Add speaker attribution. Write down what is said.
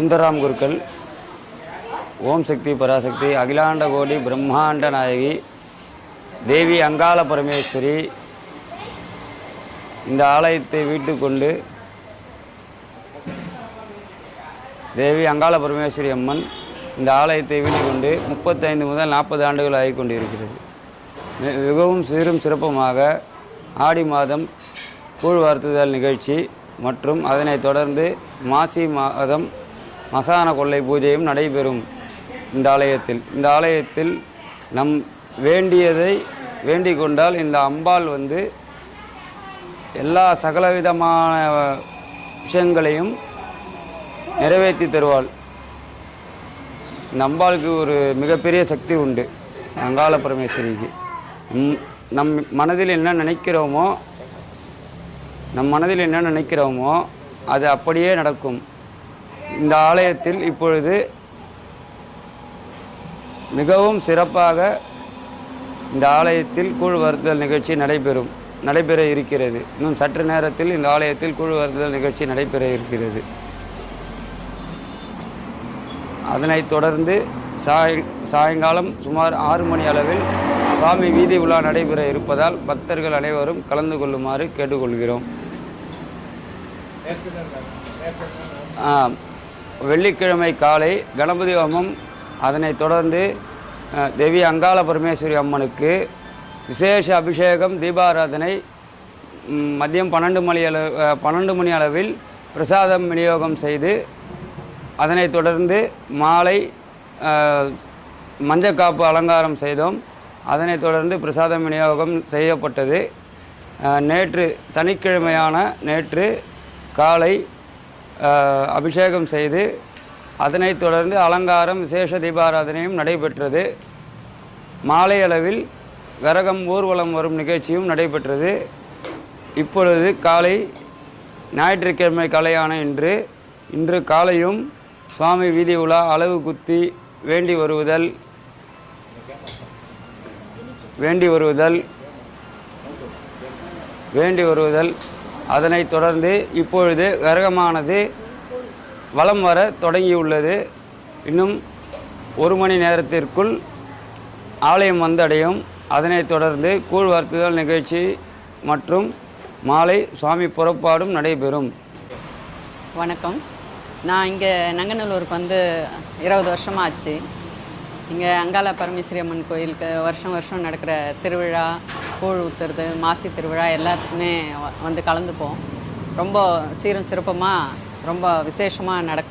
Speaker 1: சுந்தராம் குருக்கள் ஓம் சக்தி பராசக்தி அகிலாண்ட கோடி பிரம்மாண்ட நாயகி தேவி அங்காள பரமேஸ்வரி இந்த ஆலயத்தை வீட்டு கொண்டு தேவி அங்காள பரமேஸ்வரி அம்மன் இந்த ஆலயத்தை வீட்டு கொண்டு முப்பத்தைந்து முதல் நாற்பது ஆண்டுகள் ஆகிக் கொண்டிருக்கிறது. மிகவும் சீரும் சிறப்புமாக ஆடி மாதம் கூழ் வார்த்துதல் நிகழ்ச்சி மற்றும் அதனைத் தொடர்ந்து மாசி மாதம் மசான கொள்ளை பூஜையும் நடைபெறும் இந்த ஆலயத்தில். இந்த ஆலயத்தில் நம் வேண்டியதை வேண்டிக் கொண்டால் இந்த அம்பாள் வந்து எல்லா சகலவிதமான விஷயங்களையும் நிறைவேற்றி தருவாள். இந்த அம்பாளுக்கு ஒரு மிகப்பெரிய சக்தி உண்டு அங்காள பரமேஸ்வரிக்கு. நம் மனதில் என்ன நினைக்கிறோமோ நம் மனதில் என்ன நினைக்கிறோமோ அது அப்படியே நடக்கும். இந்த ஆலயத்தில் இப்பொழுது மிகவும் சிறப்பாக இந்த ஆலயத்தில் கூழ் நிகழ்ச்சி நடைபெறும் நடைபெற இருக்கிறது. இன்னும் சற்று நேரத்தில் இந்த ஆலயத்தில் கூழ் நிகழ்ச்சி நடைபெற இருக்கிறது. அதனைத் தொடர்ந்து சாய் சாயங்காலம் சுமார் ஆறு மணி அளவில் சுவாமி வீதி உலா நடைபெற இருப்பதால் பக்தர்கள் அனைவரும் கலந்து கொள்ளுமாறு கேட்டுக்கொள்கிறோம். ஆ, வெள்ளிக்கிழமை காலை கணபதி ஹோமம் அதனைத் தொடர்ந்து தேவி அங்காள பரமேஸ்வரி அம்மனுக்கு விசேஷ அபிஷேகம் தீபாராதனை மதியம் பன்னெண்டு மணி அளவு பன்னெண்டு மணி அளவில் பிரசாதம் விநியோகம் செய்து அதனைத் தொடர்ந்து மாலை மஞ்சக்காப்பு அலங்காரம் செய்தோம். அதனைத் தொடர்ந்து பிரசாதம் விநியோகம் செய்யப்பட்டது. நேற்று சனிக்கிழமையான நேற்று காலை அபிஷேகம் செய்து அதனைத் தொடர்ந்து அலங்காரம் விசேஷ தீபாராதனையும் நடைபெற்றது. மாலை அளவில் கரகம் ஊர்வலம் வரும் நிகழ்ச்சியும் நடைபெற்றது. இப்பொழுது காலை ஞாயிற்றுக்கிழமை காலையான இன்று இன்று காலையும் சுவாமி வீதி உலா அளவு குத்தி வேண்டி வருவதல் வேண்டி வருவதல் வேண்டி வருவதல் அதனைத் தொடர்ந்து இப்பொழுது கரகமானது வலம் வர தொடங்கியுள்ளது. இன்னும் ஒரு மணி நேரத்திற்குள் ஆலயம் வந்தடையும். அதனைத் தொடர்ந்து கூழ்வார்த்துதல் நிகழ்ச்சி மற்றும் மாலை சுவாமி புறப்பாடும் நடைபெறும்.
Speaker 2: வணக்கம். நான் இங்கே நங்கநல்லூருக்கு வந்து இருபது வருஷமாக ஆச்சு இங்கே அங்காள பரமேஸ்வரி அம்மன் கோயிலுக்கு வருஷம் வருஷம் நடக்கிற திருவிழா கூழ் ஊத்துறது மாசி திருவிழா எல்லாத்துக்குமே வ- வந்து கலந்துப்போம். ரொம்ப சீரும் சிறப்புமாக ரொம்ப விசேஷமாக நடக்கும்.